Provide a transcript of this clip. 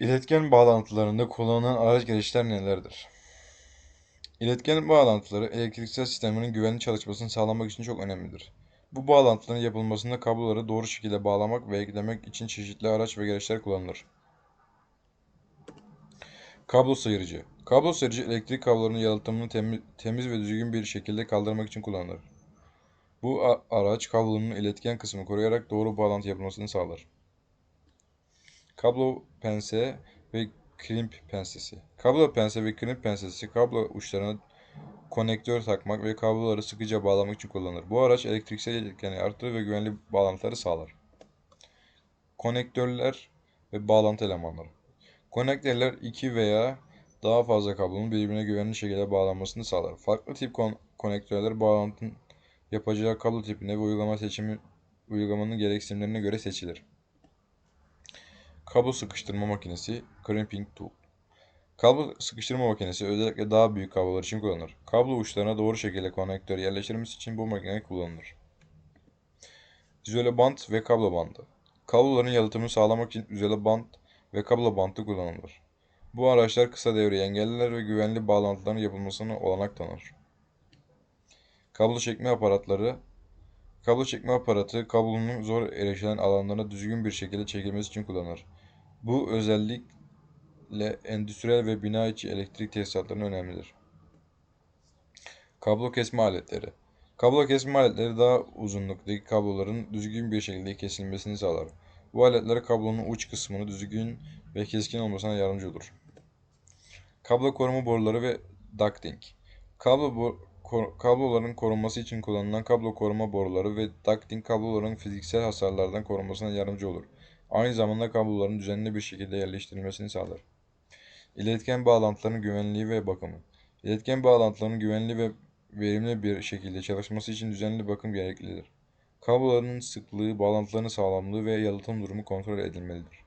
İletken bağlantılarında kullanılan araç gereçler nelerdir? İletken bağlantıları elektriksel sistemlerin güvenli çalışmasını sağlamak için çok önemlidir. Bu bağlantıların yapılmasında kabloları doğru şekilde bağlamak ve eklemek için çeşitli araç ve gereçler kullanılır. Kablo sıyırıcı. Kablo sıyırıcı elektrik kablolarının yalıtımını temiz, temiz ve düzgün bir şekilde kaldırmak için kullanılır. Bu araç kablonun iletken kısmını koruyarak doğru bağlantı yapılmasını sağlar. Kablo pense ve krimp pensesi. Kablo pense ve krimp pensesi kablo uçlarına konektör takmak ve kabloları sıkıca bağlamak için kullanılır. Bu araç elektriksel iletkenliği artırır ve güvenli bağlantıları sağlar. Konektörler ve bağlantı elemanları. Konektörler iki veya daha fazla kablonun birbirine güvenli şekilde bağlanmasını sağlar. Farklı tip kon- konektörler bağlantının yapacağı kablo tipine ve uygulama seçimi uygulamanın gereksinimlerine göre seçilir. Kablo sıkıştırma makinesi, crimping tool. Kablo sıkıştırma makinesi özellikle daha büyük kablolar için kullanılır. Kablo uçlarına doğru şekilde konektör yerleştirilmesi için bu makine kullanılır. İzole bant ve kablo bandı. Kabloların yalıtımını sağlamak için izole bant ve kablo bantı kullanılır. Bu araçlar kısa devreyi engeller ve güvenli bağlantıların yapılmasına olanak tanır. Kablo çekme aparatları Kablo çekme aparatı kablonun zor erişilen alanlarına düzgün bir şekilde çekilmesi için kullanılır. Bu özellikle endüstriyel ve bina içi elektrik tesisatlarına önemlidir. Kablo kesme aletleri. Kablo kesme aletleri daha uzunluktaki kabloların düzgün bir şekilde kesilmesini sağlar. Bu aletler kablonun uç kısmını düzgün ve keskin olmasına yardımcı olur. Kablo koruma boruları ve ducting. Kablo bo- kabloların korunması için kullanılan kablo koruma boruları ve ducting kabloların fiziksel hasarlardan korunmasına yardımcı olur. Aynı zamanda kabloların düzenli bir şekilde yerleştirilmesini sağlar. İletken bağlantıların güvenliği ve bakımı. İletken bağlantıların güvenli ve verimli bir şekilde çalışması için düzenli bakım gereklidir. Kabloların sıklığı, bağlantıların sağlamlığı ve yalıtım durumu kontrol edilmelidir.